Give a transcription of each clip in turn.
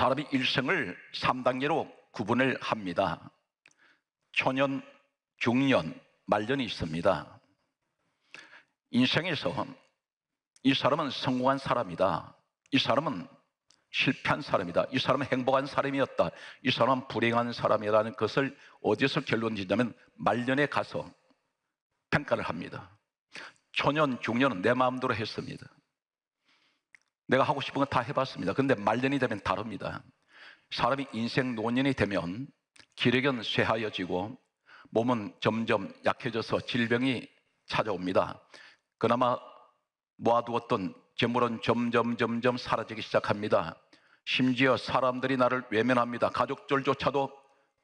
사람이 일생을 3단계로 구분을 합니다. 초년, 중년, 말년이 있습니다. 인생에서 이 사람은 성공한 사람이다. 이 사람은 실패한 사람이다. 이 사람은 행복한 사람이었다. 이 사람은 불행한 사람이라는 것을 어디서 결론 짓냐면 말년에 가서 평가를 합니다. 초년, 중년은 내 마음대로 했습니다. 내가 하고 싶은 건 다 해봤습니다. 근데 말년이 되면 다릅니다. 사람이 인생 노년이 되면 기력은 쇠하여지고 몸은 점점 약해져서 질병이 찾아옵니다. 그나마 모아두었던 재물은 점점 점점 사라지기 시작합니다. 심지어 사람들이 나를 외면합니다. 가족들조차도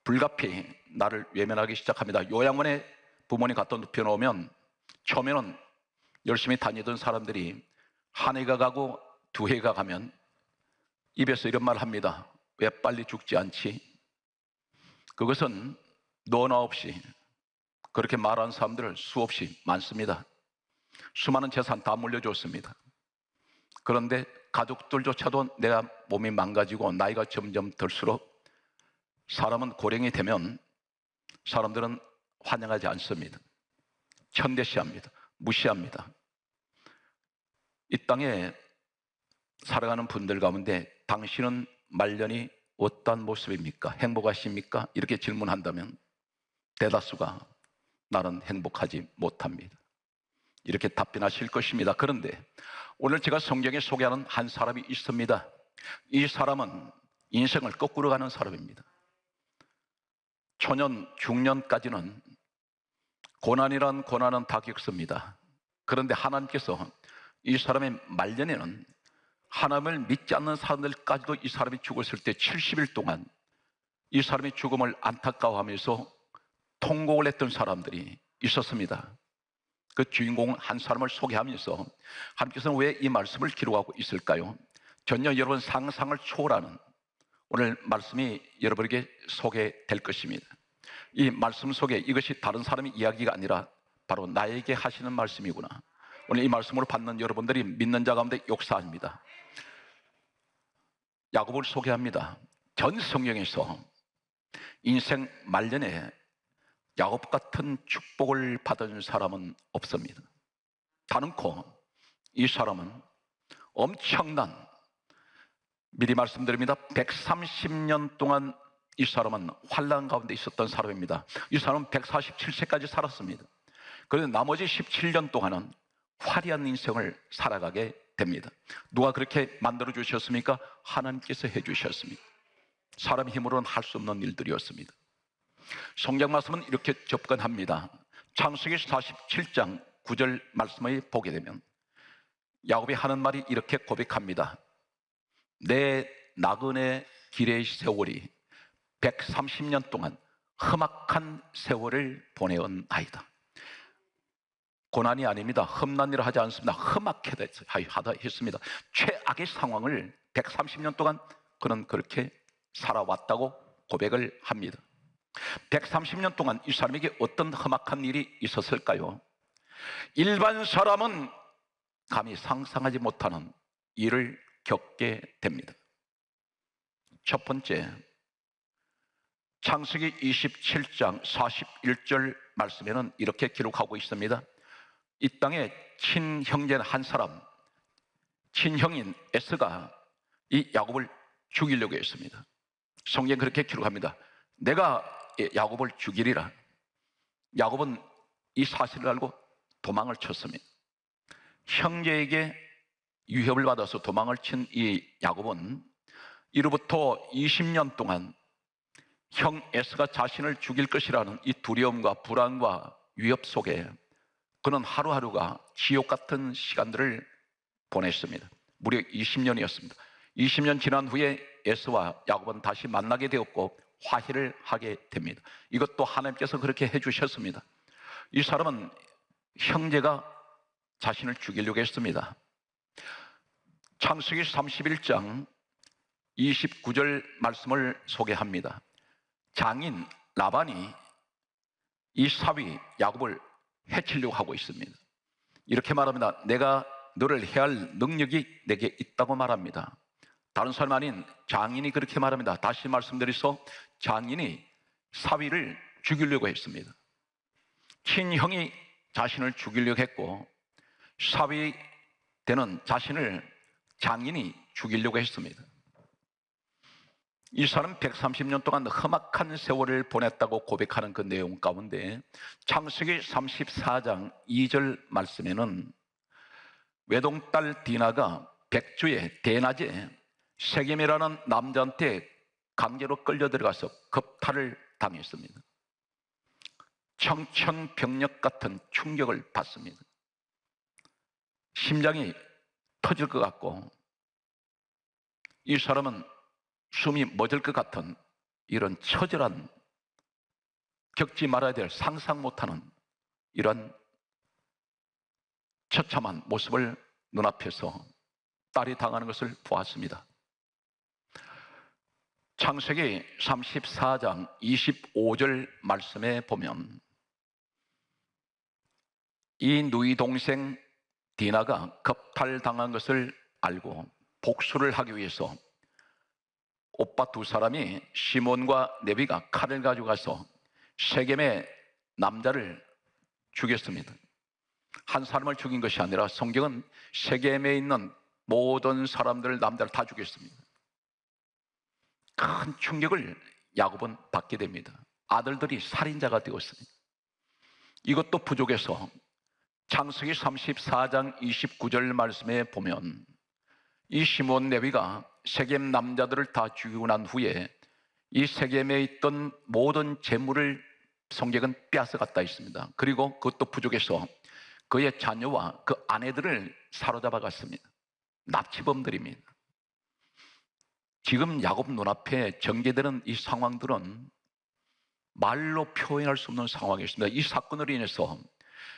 불가피 나를 외면하기 시작합니다. 요양원에 부모님 갖다 눕혀놓으면 처음에는 열심히 다니던 사람들이 한 해가 가고 두 해가 가면 입에서 이런 말 합니다. 왜 빨리 죽지 않지? 그것은 너나 없이 그렇게 말하는 사람들 수없이 많습니다. 수많은 재산 다 물려줬습니다. 그런데 가족들조차도 내가 몸이 망가지고 나이가 점점 들수록 사람은 고령이 되면 사람들은 환영하지 않습니다. 천대시합니다. 무시합니다. 이 땅에 살아가는 분들 가운데 당신은 말년이 어떠한 모습입니까? 행복하십니까? 이렇게 질문한다면 대다수가 나는 행복하지 못합니다. 이렇게 답변하실 것입니다. 그런데 오늘 제가 성경에 소개하는 한 사람이 있습니다. 이 사람은 인생을 거꾸로 가는 사람입니다. 초년, 중년까지는 고난이란 고난은 다 겪습니다. 그런데 하나님께서 이 사람의 말년에는 하나님을 믿지 않는 사람들까지도 이 사람이 죽었을 때 70일 동안 이 사람의 죽음을 안타까워하면서 통곡을 했던 사람들이 있었습니다. 그 주인공 한 사람을 소개하면서 하나님께서는 왜 이 말씀을 기록하고 있을까요? 전혀 여러분 상상을 초월하는 오늘 말씀이 여러분에게 소개될 것입니다. 이 말씀 속에 이것이 다른 사람의 이야기가 아니라 바로 나에게 하시는 말씀이구나. 오늘 이 말씀으로 받는 여러분들이 믿는 자 가운데 역사입니다. 야곱을 소개합니다. 전 성경에서 인생 말년에 야곱 같은 축복을 받은 사람은 없습니다. 다는코 이 사람은 엄청난 미리 말씀드립니다. 130년 동안 이 사람은 환란 가운데 있었던 사람입니다. 이 사람은 147세까지 살았습니다. 그런데 나머지 17년 동안은 화려한 인생을 살아가게 됩니다. 누가 그렇게 만들어 주셨습니까? 하나님께서 해 주셨습니다. 사람 힘으로는 할 수 없는 일들이었습니다. 성경 말씀은 이렇게 접근합니다. 창세기 47장 9절 말씀을 보게 되면 야곱이 하는 말이 이렇게 고백합니다. 내 나그네 길의 세월이 130년 동안 험악한 세월을 보내온 아이다. 고난이 아닙니다. 험난 일을 하지 않습니다. 험하게 하다 했습니다. 최악의 상황을 130년 동안 그는 그렇게 살아왔다고 고백을 합니다. 130년 동안 이 사람에게 어떤 험악한 일이 있었을까요? 일반 사람은 감히 상상하지 못하는 일을 겪게 됩니다. 첫 번째, 창세기 27장 41절 말씀에는 이렇게 기록하고 있습니다. 이 땅에 친형제는 한 사람, 친형인 에스가 이 야곱을 죽이려고 했습니다. 성경 그렇게 기록합니다. 내가 야곱을 죽이리라. 야곱은 이 사실을 알고 도망을 쳤습니다. 형제에게 유협을 받아서 도망을 친 이 야곱은 이로부터 20년 동안 형 에스가 자신을 죽일 것이라는 이 두려움과 불안과 위협 속에 그는 하루하루가 지옥 같은 시간들을 보냈습니다. 무려 20년이었습니다. 20년 지난 후에 에스와 야곱은 다시 만나게 되었고 화해를 하게 됩니다. 이것도 하나님께서 그렇게 해주셨습니다. 이 사람은 형제가 자신을 죽이려고 했습니다. 창세기 31장 29절 말씀을 소개합니다. 장인 라반이 이 사위 야곱을 해치려고 하고 있습니다. 이렇게 말합니다. 내가 너를 해할 능력이 내게 있다고 말합니다. 다른 사람 아닌 장인이 그렇게 말합니다. 다시 말씀드려서 장인이 사위를 죽이려고 했습니다. 친형이 자신을 죽이려고 했고 사위 되는 자신을 장인이 죽이려고 했습니다. 이 사람 130년 동안 험악한 세월을 보냈다고 고백하는 그 내용 가운데 창세기 34장 2절 말씀에는 외동딸 디나가 백주에 대낮에 세겜이라는 남자한테 강제로 끌려 들어가서 겁탈을 당했습니다. 청천벽력 같은 충격을 받습니다. 심장이 터질 것 같고 이 사람은 숨이 멎을 것 같은 이런 처절한 겪지 말아야 될 상상 못하는 이런 처참한 모습을 눈앞에서 딸이 당하는 것을 보았습니다. 창세기 34장 25절 말씀에 보면 이 누이 동생 디나가 겁탈당한 것을 알고 복수를 하기 위해서 오빠 두 사람이 시몬과 네비가 칼을 가지고 가서 세겜의 남자를 죽였습니다. 한 사람을 죽인 것이 아니라 성경은 세겜에 있는 모든 사람들 남자를 다 죽였습니다. 큰 충격을 야곱은 받게 됩니다. 아들들이 살인자가 되었습니다. 이것도 부족해서 창세기 34장 29절 말씀에 보면 이 시몬 네비가 세겜 남자들을 다 죽이고 난 후에 이 세겜에 있던 모든 재물을 성경은 빼앗아갔다 있습니다. 그리고 그것도 부족해서 그의 자녀와 그 아내들을 사로잡아 갔습니다. 납치범들입니다. 지금 야곱 눈앞에 전개되는 이 상황들은 말로 표현할 수 없는 상황이었습니다. 이 사건으로 인해서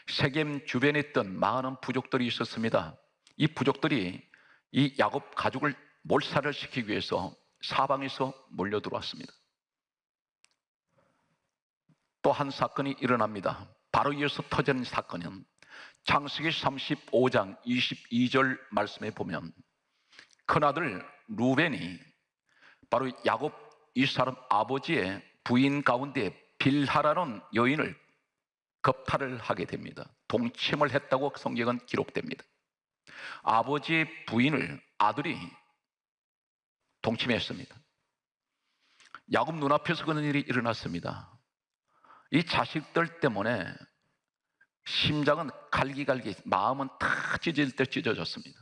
세겜 주변에 있던 많은 부족들이 있었습니다. 이 부족들이 이 야곱 가족을 몰살을 시키기 위해서 사방에서 몰려 들어왔습니다. 또 한 사건이 일어납니다. 바로 이어서 터지는 사건은 창세기 35장 22절 말씀에 보면 큰아들 루벤이 바로 야곱 이 사람 아버지의 부인 가운데 빌하라는 여인을 겁탈을 하게 됩니다. 동침을 했다고 성경은 기록됩니다. 아버지의 부인을 아들이 동침했습니다. 야곱 눈앞에서 그런 일이 일어났습니다. 이 자식들 때문에 심장은 갈기갈기, 마음은 다 찢어질 때 찢어졌습니다.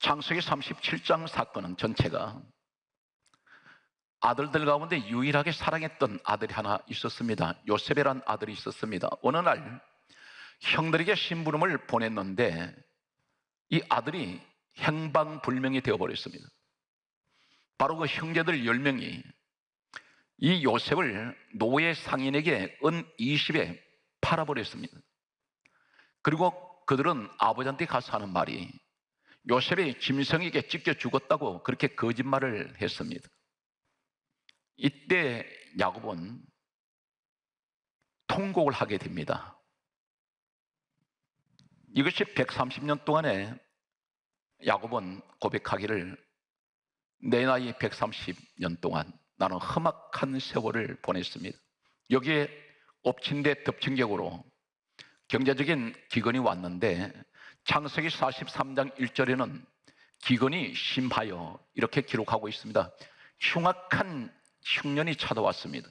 창세기 37장 사건은 전체가 아들들 가운데 유일하게 사랑했던 아들이 하나 있었습니다. 요셉이란 아들이 있었습니다. 어느 날 형들에게 심부름을 보냈는데 이 아들이 행방불명이 되어버렸습니다. 바로 그 형제들 10명이 이 요셉을 노예 상인에게 은 20에 팔아버렸습니다. 그리고 그들은 아버지한테 가서 하는 말이 요셉이 짐승에게 찢겨 죽었다고 그렇게 거짓말을 했습니다. 이때 야곱은 통곡을 하게 됩니다. 이것이 130년 동안에 야곱은 고백하기를 내 나이 130년 동안 나는 험악한 세월을 보냈습니다. 여기에 엎친 데 덮친 격으로 경제적인 기근이 왔는데 창세기 43장 1절에는 기근이 심하여 이렇게 기록하고 있습니다. 흉악한 흉년이 찾아왔습니다.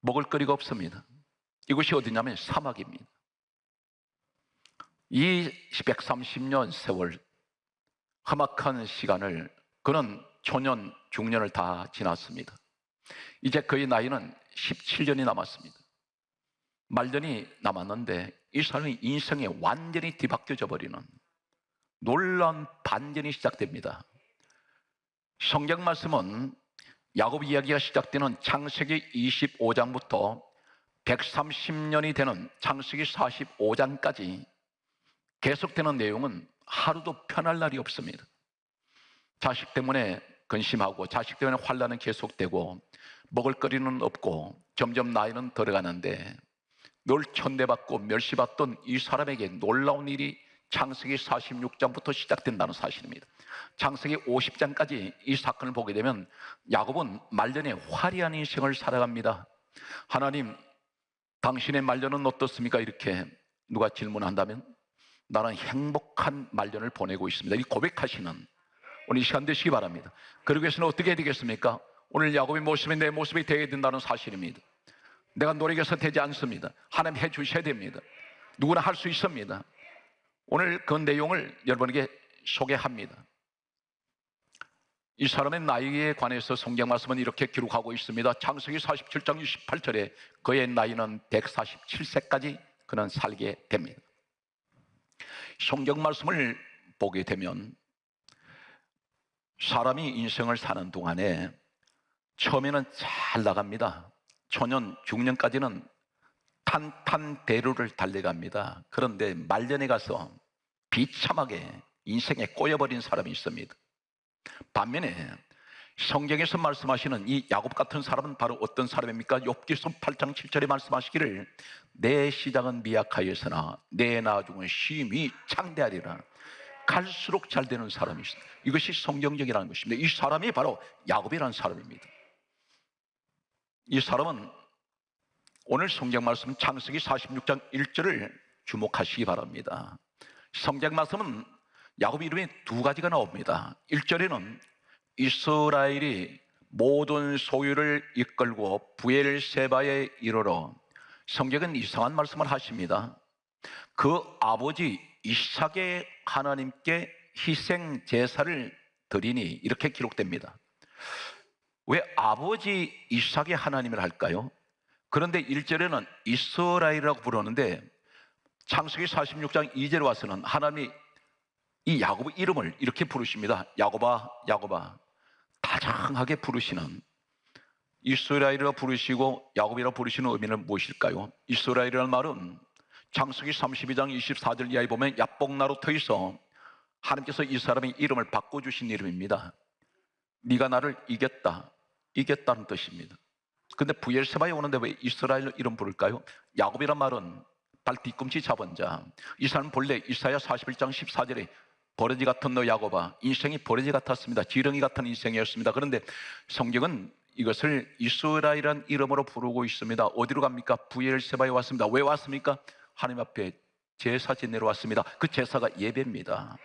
먹을 거리가 없습니다. 이곳이 어디냐면 사막입니다. 이 130년 세월 험악한 시간을 그는 초년, 중년을 다 지났습니다. 이제 그의 나이는 17년이 남았습니다. 말년이 남았는데 이 사람의 인생이 완전히 뒤바뀌어져 버리는 놀라운 반전이 시작됩니다. 성경 말씀은 야곱 이야기가 시작되는 창세기 25장부터 130년이 되는 창세기 45장까지 계속되는 내용은 하루도 편할 날이 없습니다. 자식 때문에 근심하고 자식 때문에 환란은 계속되고 먹을거리는 없고 점점 나이는 들어가는데 늘 천대받고 멸시받던 이 사람에게 놀라운 일이 창세기 46장부터 시작된다는 사실입니다. 창세기 50장까지 이 사건을 보게 되면 야곱은 말년에 화려한 인생을 살아갑니다. 하나님, 당신의 말년은 어떻습니까? 이렇게 누가 질문한다면 나는 행복한 말년을 보내고 있습니다. 이 고백하시는 오늘 이 시간 되시기 바랍니다. 그러기 위해서는 어떻게 해야 되겠습니까? 오늘 야곱의 모습이 내 모습이 되어야 된다는 사실입니다. 내가 노력해서 되지 않습니다. 하나님 해 주셔야 됩니다. 누구나 할 수 있습니다. 오늘 그 내용을 여러분에게 소개합니다. 이 사람의 나이에 관해서 성경 말씀은 이렇게 기록하고 있습니다. 창세기 47장 28절에 그의 나이는 147세까지 그는 살게 됩니다. 성경 말씀을 보게 되면 사람이 인생을 사는 동안에 처음에는 잘 나갑니다. 초년, 중년까지는 탄탄대로를 달려갑니다. 그런데 말년에 가서 비참하게 인생에 꼬여버린 사람이 있습니다. 반면에 성경에서 말씀하시는 이 야곱 같은 사람은 바로 어떤 사람입니까? 욥기서 8장 7절에 말씀하시기를 내 시작은 미약하였으나 내 나중은 심히 창대하리라. 갈수록 잘 되는 사람이 있습니다. 이것이 성경적이라는 것입니다. 이 사람이 바로 야곱이라는 사람입니다. 이 사람은 오늘 성경 말씀 창세기 46장 1절을 주목하시기 바랍니다. 성경 말씀은 야곱 이름이 두 가지가 나옵니다. 1절에는 이스라엘이 모든 소유를 이끌고 부엘세바에 이르러 성경은 이상한 말씀을 하십니다. 그 아버지 이삭의 하나님께 희생 제사를 드리니 이렇게 기록됩니다. 왜 아버지 이삭의 하나님을 할까요? 그런데 1절에는 이스라엘이라고 부르는데 창세기 46장 2절에 와서는 하나님이 이 야곱의 이름을 이렇게 부르십니다. 야곱아, 야곱아. 다정하게 부르시는 이스라엘이라 부르시고 야곱이라 부르시는 의미는 무엇일까요? 이스라엘이라는 말은 창세기 32장 24절 이하에 보면 야복나루 터에서 하나님께서 이 사람의 이름을 바꿔주신 이름입니다. 네가 나를 이겼다. 이겼다는 뜻입니다. 근데 부엘세바에 오는데 왜 이스라엘 이름 부를까요? 야곱이란 말은 발 뒤꿈치 잡은 자. 이 사람 본래 이사야 41장 14절에 버러지 같은 너 야곱아 인생이 버러지 같았습니다. 지렁이 같은 인생이었습니다. 그런데 성경은 이것을 이스라엘이라는 이름으로 부르고 있습니다. 어디로 갑니까? 부엘세바에 왔습니다. 왜 왔습니까? 하나님 앞에 제사 지내러 왔습니다. 그 제사가 예배입니다.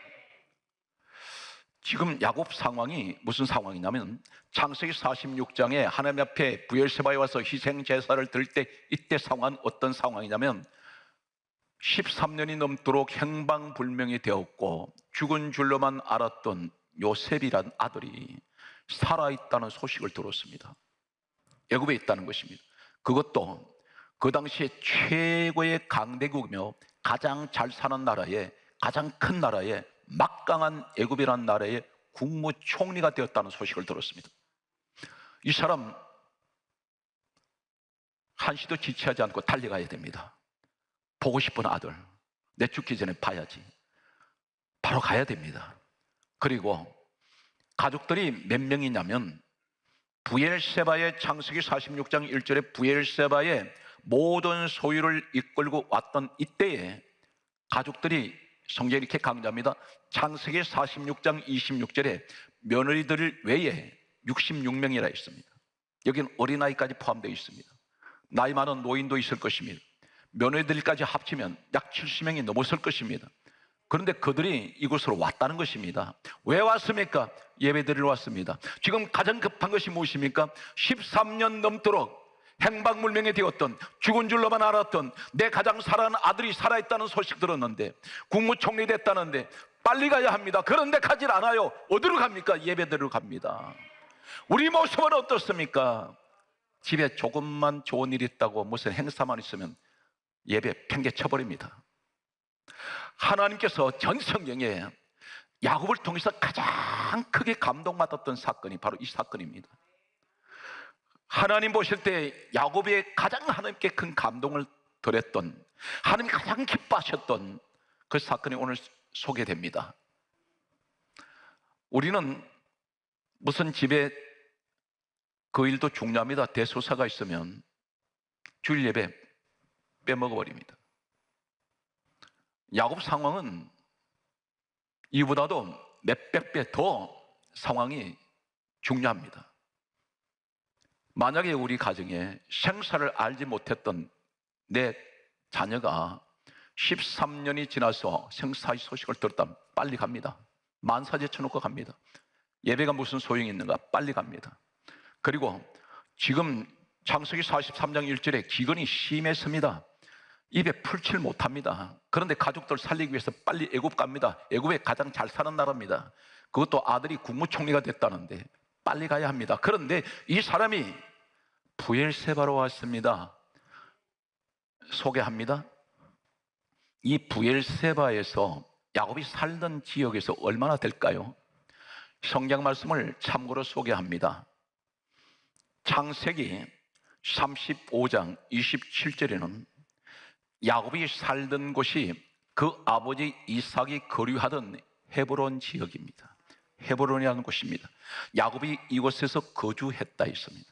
지금 야곱 상황이 무슨 상황이냐면 창세기 46장에 하나님 앞에 부엘세바에 와서 희생 제사를 드릴 때 이때 상황은 어떤 상황이냐면 13년이 넘도록 행방불명이 되었고 죽은 줄로만 알았던 요셉이란 아들이 살아있다는 소식을 들었습니다. 애굽에 있다는 것입니다. 그것도 그 당시에 최고의 강대국이며 가장 잘 사는 나라에 가장 큰 나라에 막강한 애굽이라는 나라의 국무총리가 되었다는 소식을 들었습니다. 이 사람 한시도 지체하지 않고 달려가야 됩니다. 보고 싶은 아들, 내 죽기 전에 봐야지. 바로 가야 됩니다. 그리고 가족들이 몇 명이냐면 부엘세바의 창세기 46장 1절에 부엘세바의 모든 소유를 이끌고 왔던 이때에 가족들이 성경이 이렇게 강조합니다. 창세기 46장 26절에 며느리들 외에 66명이라 있습니다. 여기는 어린아이까지 포함되어 있습니다. 나이 많은 노인도 있을 것입니다. 며느리들까지 합치면 약 70명이 넘었을 것입니다. 그런데 그들이 이곳으로 왔다는 것입니다. 왜 왔습니까? 예배 드리러 왔습니다. 지금 가장 급한 것이 무엇입니까? 13년 넘도록 행방불명이 되었던 죽은 줄로만 알았던 내 가장 사랑하는 아들이 살아있다는 소식 들었는데 국무총리 됐다는데 빨리 가야 합니다. 그런데 가질 않아요. 어디로 갑니까? 예배드리러 갑니다. 우리 모습은 어떻습니까? 집에 조금만 좋은 일 있다고 무슨 행사만 있으면 예배 팽개 쳐버립니다. 하나님께서 전 성경에 야곱을 통해서 가장 크게 감동받았던 사건이 바로 이 사건입니다. 하나님 보실 때 야곱의 가장 하나님께 큰 감동을 드렸던 하나님이 가장 기뻐하셨던 그 사건이 오늘 소개됩니다. 우리는 무슨 집에 그 일도 중요합니다. 대소사가 있으면 주일 예배 빼먹어 버립니다. 야곱 상황은 이보다도 몇백 배 더 상황이 중요합니다. 만약에 우리 가정에 생사를 알지 못했던 내 자녀가 13년이 지나서 생사의 소식을 들었다면 빨리 갑니다. 만사제 쳐놓고 갑니다. 예배가 무슨 소용이 있는가? 빨리 갑니다. 그리고 지금 창세기 43장 1절에 기근이 심했습니다. 입에 풀칠 못합니다. 그런데 가족들 살리기 위해서 빨리 애굽 갑니다. 애굽에 가장 잘 사는 나라입니다. 그것도 아들이 국무총리가 됐다는데 빨리 가야 합니다. 그런데 이 사람이 부엘세바로 왔습니다. 소개합니다. 이 부엘세바에서 야곱이 살던 지역에서 얼마나 될까요? 성경 말씀을 참고로 소개합니다. 창세기 35장 27절에는 야곱이 살던 곳이 그 아버지 이삭이 거류하던 헤브론 지역입니다. 헤브론이라는 곳입니다. 야곱이 이곳에서 거주했다 있습니다.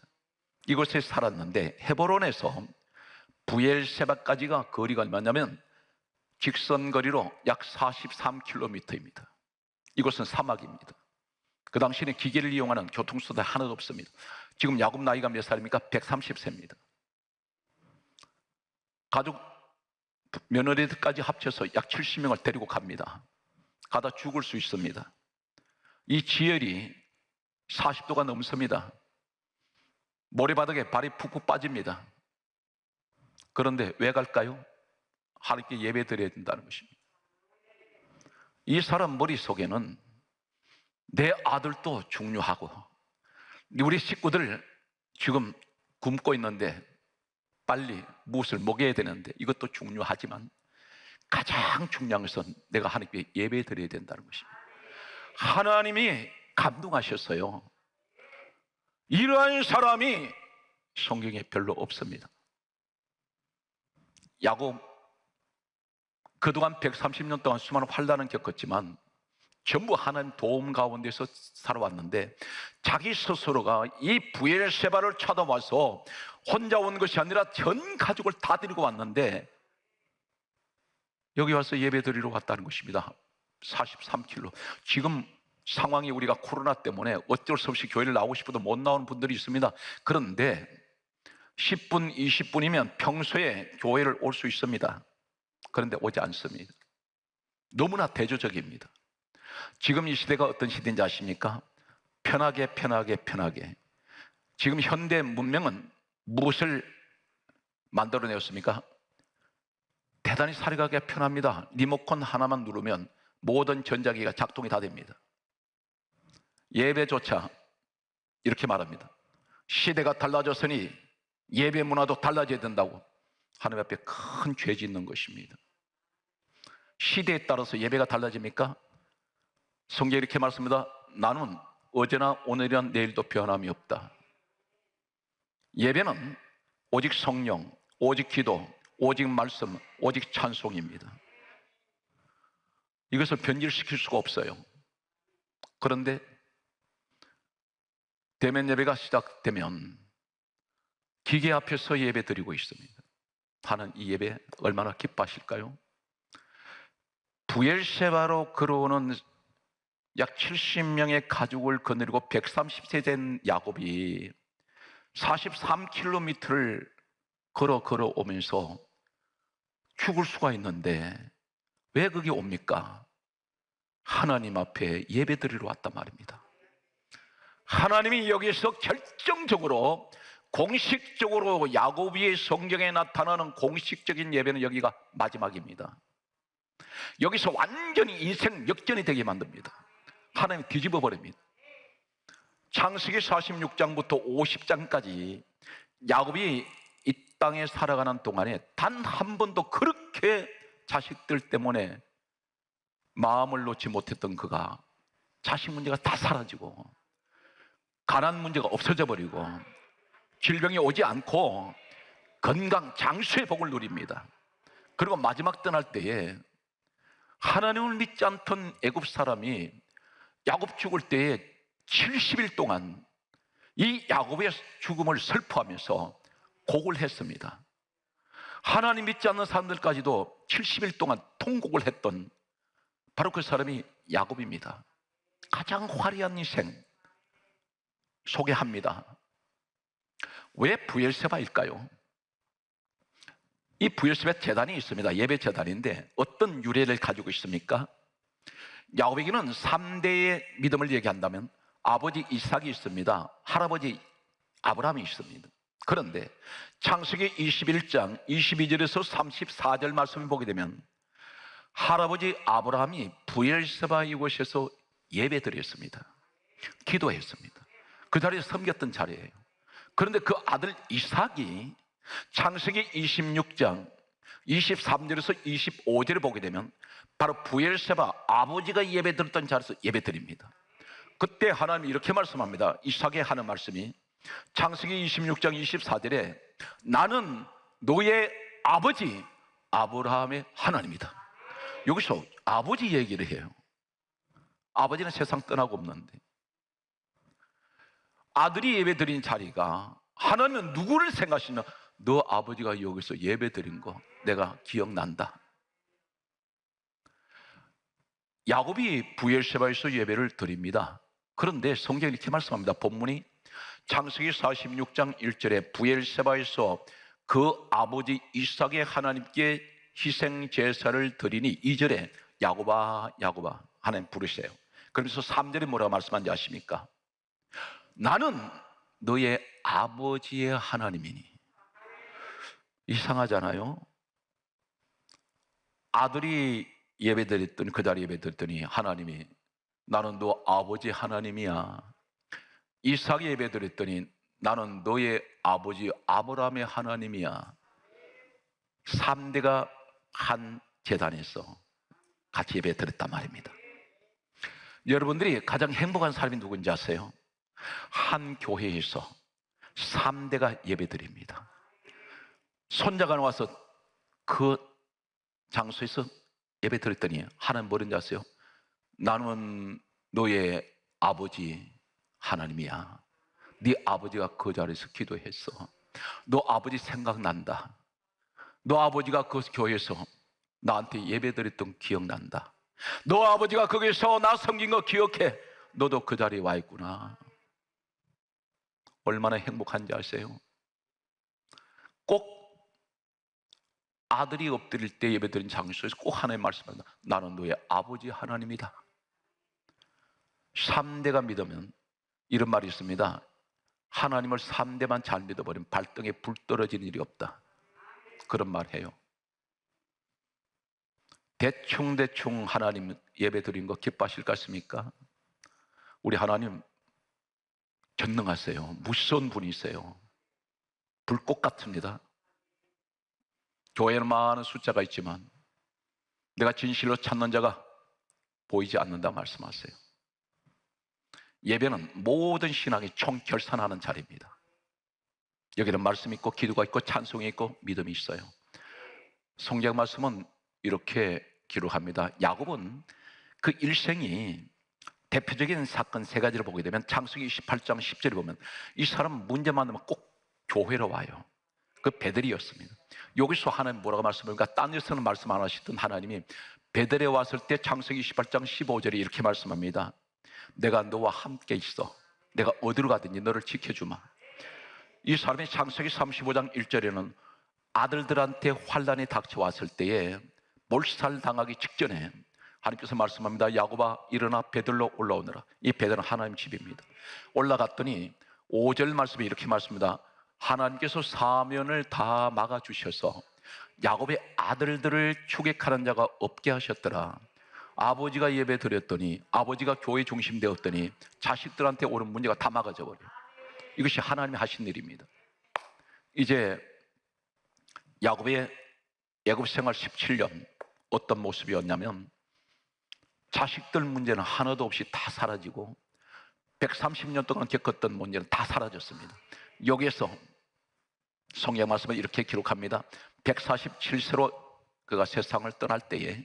이곳에 살았는데 헤브론에서 부엘세바까지가 거리가 얼마냐면 직선 거리로 약 43km입니다. 이곳은 사막입니다. 그 당시에는 기계를 이용하는 교통수단 하나도 없습니다. 지금 야곱 나이가 몇 살입니까? 130세입니다. 가족 며느리들까지 합쳐서 약 70명을 데리고 갑니다. 가다 죽을 수 있습니다. 이 지열이 40도가 넘습니다. 모래바닥에 발이 푹푹 빠집니다. 그런데 왜 갈까요? 하나님께 예배 드려야 된다는 것입니다. 이 사람 머릿속에는 내 아들도 중요하고 우리 식구들 지금 굶고 있는데 빨리 무엇을 먹여야 되는데 이것도 중요하지만 가장 중요한 것은 내가 하나님께 예배 드려야 된다는 것입니다. 하나님이 감동하셨어요. 이러한 사람이 성경에 별로 없습니다. 야곱 그동안 130년 동안 수많은 환란을 겪었지만 전부 하나님 도움 가운데서 살아왔는데 자기 스스로가 이 부엘세바를 찾아와서 혼자 온 것이 아니라 전 가족을 다 데리고 왔는데 여기 와서 예배 드리러 왔다는 것입니다. 43km. 지금 상황이 우리가 코로나 때문에 어쩔 수 없이 교회를 나오고 싶어도 못 나오는 분들이 있습니다. 그런데 10분, 20분이면 평소에 교회를 올 수 있습니다. 그런데 오지 않습니다. 너무나 대조적입니다. 지금 이 시대가 어떤 시대인지 아십니까? 편하게, 편하게, 편하게. 지금 현대 문명은 무엇을 만들어내었습니까? 대단히 살아가기가 편합니다. 리모컨 하나만 누르면 모든 전자기가 작동이 다 됩니다. 예배조차 이렇게 말합니다. 시대가 달라졌으니 예배 문화도 달라져야 된다고 하나님 앞에 큰 죄 짓는 것입니다. 시대에 따라서 예배가 달라집니까? 성경 이렇게 말씀합니다. 나는 어제나 오늘이나 내일도 변함이 없다. 예배는 오직 성령, 오직 기도, 오직 말씀, 오직 찬송입니다. 이것을 변질시킬 수가 없어요. 그런데 대면 예배가 시작되면 기계 앞에서 예배 드리고 있습니다. 하는 이 예배 얼마나 기뻐하실까요? 부엘세바로 걸어오는 약 70명의 가족을 거느리고 130세 된 야곱이 43km를 걸어 걸어 오면서 죽을 수가 있는데 왜 그게 옵니까? 하나님 앞에 예배 드리러 왔단 말입니다. 하나님이 여기서 결정적으로 공식적으로 야곱의 성경에 나타나는 공식적인 예배는 여기가 마지막입니다. 여기서 완전히 인생 역전이 되게 만듭니다. 하나님 뒤집어 버립니다. 창세기 46장부터 50장까지 야곱이 이 땅에 살아가는 동안에 단 한 번도 그렇게 자식들 때문에 마음을 놓지 못했던 그가 자식 문제가 다 사라지고 가난 문제가 없어져 버리고 질병이 오지 않고 건강 장수의 복을 누립니다. 그리고 마지막 떠날 때에 하나님을 믿지 않던 애굽 사람이 야곱 죽을 때에 70일 동안 이 야곱의 죽음을 슬퍼하면서 곡을 했습니다. 하나님 믿지 않는 사람들까지도 70일 동안 통곡을 했던 바로 그 사람이 야곱입니다. 가장 화려한 인생 소개합니다. 왜 부엘세바일까요? 이 부엘세바 재단이 있습니다. 예배 재단인데 어떤 유래를 가지고 있습니까? 야곱에게는 3대의 믿음을 얘기한다면 아버지 이삭이 있습니다. 할아버지 아브라함이 있습니다. 그런데 창세기 21장 22절에서 34절 말씀을 보게 되면 할아버지 아브라함이 부엘세바 이곳에서 예배드렸습니다. 기도했습니다. 그 자리에 섬겼던 자리예요. 그런데 그 아들 이삭이 창세기 26장 23절에서 25절을 보게 되면 바로 부엘세바 아버지가 예배드렸던 자리에서 예배드립니다. 그때 하나님이 이렇게 말씀합니다. 이삭의 하는 말씀이 창세기 26장 24절에 나는 너의 아버지 아브라함의 하나님이다. 여기서 아버지 얘기를 해요. 아버지는 세상 떠나고 없는데 아들이 예배 드린 자리가 하나님은 누구를 생각하시나 너 아버지가 여기서 예배 드린 거 내가 기억난다. 야곱이 부엘세바에서 예배를 드립니다. 그런데 성경이 이렇게 말씀합니다. 본문이 창세기 46장 1절에 부엘세바에서 그 아버지 이삭의 하나님께 희생 제사를 드리니 2절에 야곱아 야곱아 하나님 부르세요. 그러면서 3절에 뭐라고 말씀한지 아십니까? 나는 너의 아버지의 하나님이니 이상하잖아요. 아들이 예배드렸더니 그 자리 예배드렸더니 하나님이 나는 너 아버지 하나님이야. 이삭이 예배드렸더니 나는 너의 아버지 아브라함의 하나님이야. 3대가 한 재단에서 같이 예배 드렸단 말입니다. 여러분들이 가장 행복한 사람이 누군지 아세요? 한 교회에서 3대가 예배 드립니다. 손자가 나와서 그 장소에서 예배 드렸더니 하나님 뭐든지 아세요? 나는 너의 아버지 하나님이야. 네 아버지가 그 자리에서 기도했어. 너 아버지 생각난다. 너 아버지가 그 교회에서 나한테 예배 드렸던 기억난다. 너 아버지가 거기서 나 섬긴 거 기억해. 너도 그 자리에 와 있구나. 얼마나 행복한지 아세요? 꼭 아들이 엎드릴 때 예배드린 장소에서 꼭 하나님 말씀합니다. 나는 너의 아버지 하나님이다. 3대가 믿으면 이런 말이 있습니다. 하나님을 3대만 잘 믿어버리면 발등에 불 떨어지는 일이 없다. 그런 말 해요. 대충대충 하나님 예배 드린 거 기뻐하실 것 같습니까? 우리 하나님 전능하세요. 무서운 분이세요. 불꽃 같습니다. 교회는 많은 숫자가 있지만 내가 진실로 찾는 자가 보이지 않는다 말씀하세요. 예배는 모든 신앙이 총결산하는 자리입니다. 여기는 말씀이 있고 기도가 있고 찬송이 있고 믿음이 있어요. 성경 말씀은 이렇게 기록합니다. 야곱은 그 일생이 대표적인 사건 세 가지를 보게 되면 창세기 28장 10절에 보면 이 사람 문제 만나면 꼭 교회로 와요. 그 베델이었습니다. 여기서 하나님 뭐라고 말씀합니까? 딴 데서는 말씀 안 하시던 하나님이 베델에 왔을 때 창세기 28장 15절에 이렇게 말씀합니다. 내가 너와 함께 있어. 내가 어디로 가든지 너를 지켜주마. 이 사람이 창세기 35장 1절에는 아들들한테 환란이 닥쳐왔을 때에 몰살 당하기 직전에 하나님께서 말씀합니다. 야곱아 일어나 베들로 올라오너라. 이 베들은 하나님 집입니다. 올라갔더니 5절 말씀에 이렇게 말씀합니다. 하나님께서 사면을 다 막아 주셔서 야곱의 아들들을 추격하는 자가 없게 하셨더라. 아버지가 예배 드렸더니 아버지가 교회 중심 되었더니 자식들한테 오는 문제가 다 막아져 버려요. 이것이 하나님이 하신 일입니다. 이제 야곱의 애굽 생활 17년 어떤 모습이었냐면 자식들 문제는 하나도 없이 다 사라지고 130년 동안 겪었던 문제는 다 사라졌습니다. 여기에서 성경 말씀을 이렇게 기록합니다. 147세로 그가 세상을 떠날 때에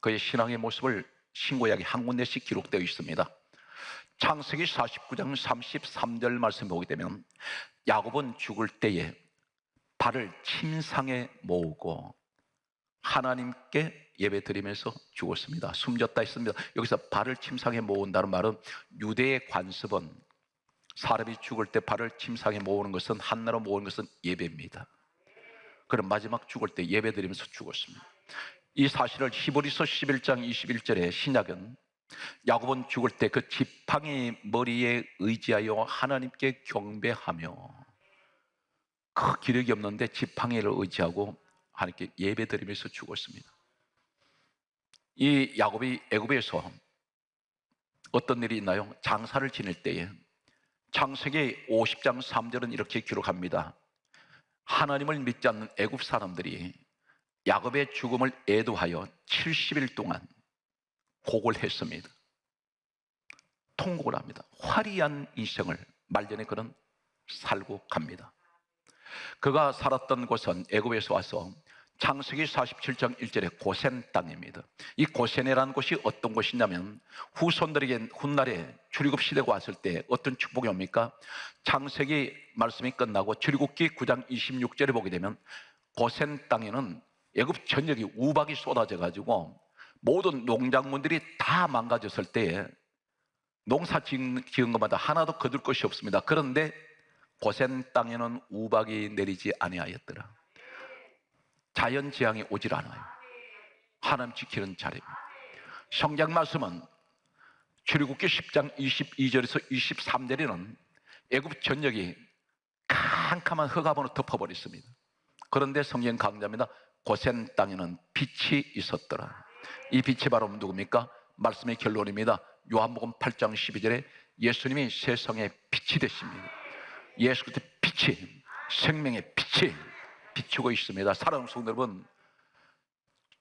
그의 신앙의 모습을 신고약이 한 군데씩 기록되어 있습니다. 창세기 49장 33절 말씀 보게 되면 야곱은 죽을 때에 발을 침상에 모으고 하나님께 예배 드리면서 죽었습니다. 숨졌다 했습니다. 여기서 발을 침상에 모은다는 말은 유대의 관습은 사람이 죽을 때 발을 침상에 모으는 것은 한나로 모으는 것은 예배입니다. 그럼 마지막 죽을 때 예배 드리면서 죽었습니다. 이 사실을 히브리서 11장 21절에 신약은 야곱은 죽을 때 그 지팡이 머리에 의지하여 하나님께 경배하며 그 기력이 없는데 지팡이를 의지하고 하나님께 예배 드리면서 죽었습니다. 이 야곱이 애굽에서 어떤 일이 있나요? 장사를 지낼 때에 창세기 50장 3절은 이렇게 기록합니다. 하나님을 믿지 않는 애굽 사람들이 야곱의 죽음을 애도하여 70일 동안 곡을 했습니다. 통곡을 합니다. 화려한 인생을 말년에 그는 살고 갑니다. 그가 살았던 곳은 애굽에서 와서 창세기 47장 1절에 고센 땅입니다. 이 고센이라는 곳이 어떤 곳이냐면 후손들에게 훗날에 출애굽 시대가 왔을 때 어떤 축복이 옵니까? 창세기 말씀이 끝나고 출애굽기 9장 26절에 보게 되면 고센 땅에는 애굽 전역이 우박이 쏟아져 가지고 모든 농작물들이 다 망가졌을 때에 농사 지은, 것마다 하나도 거둘 것이 없습니다. 그런데 고센 땅에는 우박이 내리지 아니하였더라. 자연 재앙이 오질 않아요. 하나님 지키는 자리입니다. 성경 말씀은 출애굽기 10장 22절에서 23절에는 애굽 전역이 캄캄한 흑암으로 덮어버렸습니다. 그런데 성경 강자입니다. 고센 땅에는 빛이 있었더라. 이 빛이 바로 누굽니까? 말씀의 결론입니다. 요한복음 8장 12절에 예수님이 세상의 빛이 되십니다. 예수 그리스도 빛이 생명의 빛이 비추고 있습니다. 사랑하는 성도 여러분,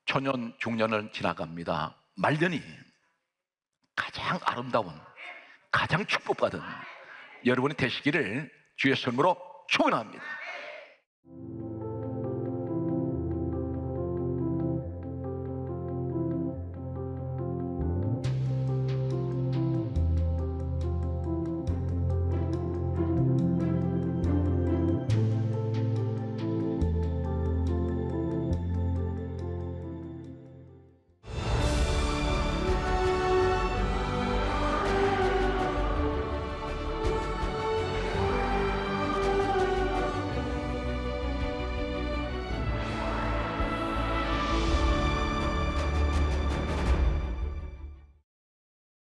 초년 중년을 지나갑니다. 말년이 가장 아름다운, 가장 축복받은 여러분이 되시기를 주의 손으로 축원합니다.